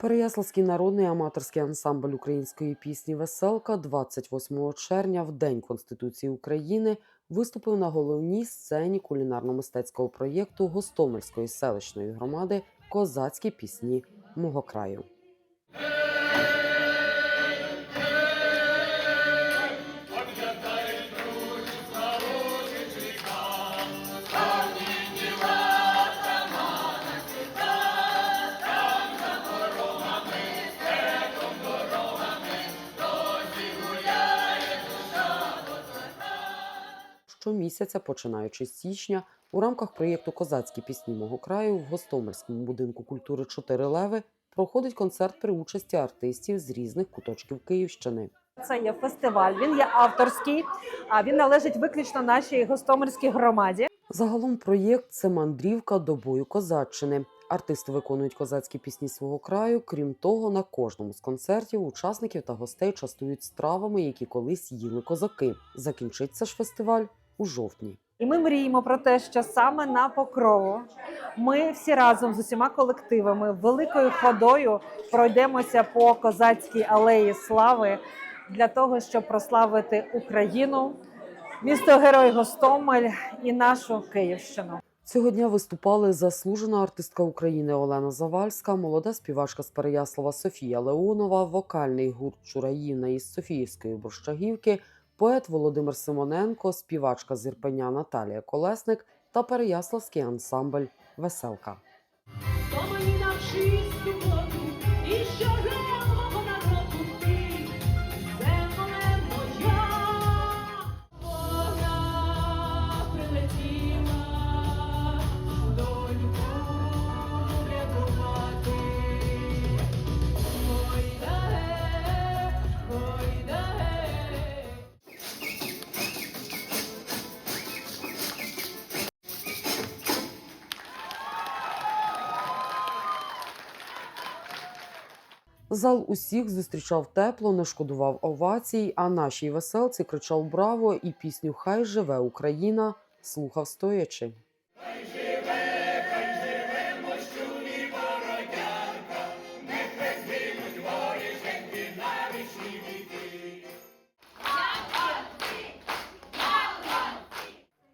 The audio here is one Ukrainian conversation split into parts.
Переяславський народний аматорський ансамбль української пісні Веселка 28 червня, в День Конституції України, виступив на головній сцені кулінарно-мистецького проєкту Гостомельської селищної громади Козацькі пісні мого краю. Щомісяця, починаючи з січня, у рамках проєкту Козацькі пісні мого краю в Гостомельському будинку культури Чотири леви проходить концерт при участі артистів з різних куточків Київщини. Це є фестиваль, він є авторський, а він належить виключно нашій гостомельській громаді. Загалом проєкт це мандрівка до бою козаччини. Артисти виконують козацькі пісні свого краю. Крім того, на кожному з концертів учасників та гостей частують стравами, які колись їли козаки. Закінчиться ж фестиваль у жовтні. І ми мріємо про те, що саме на покрову ми всі разом з усіма колективами великою ходою пройдемося по козацькій алеї слави для того, щоб прославити Україну, місто Герой Гостомель і нашу Київщину. Цього дня виступали заслужена артистка України Олена Завальська, молода співачка з Переяслава Софія Леонова, вокальний гурт Чураївна із Софіївської Борщагівки, поет Володимир Симоненко, співачка з Ірпеня Наталія Колесник та Переяславський ансамбль Веселка. Зал усіх зустрічав тепло, не шкодував овацій, а нашій веселці кричав Браво! і пісню Хай живе Україна слухав стоячи.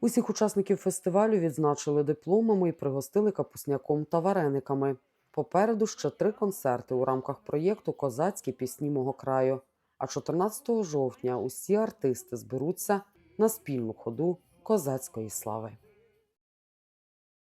Усіх учасників фестивалю відзначили дипломами і пригостили капусняком та варениками. Попереду ще три концерти у рамках проєкту Козацькі пісні мого краю. А 14 жовтня усі артисти зберуться на спільну ходу козацької слави.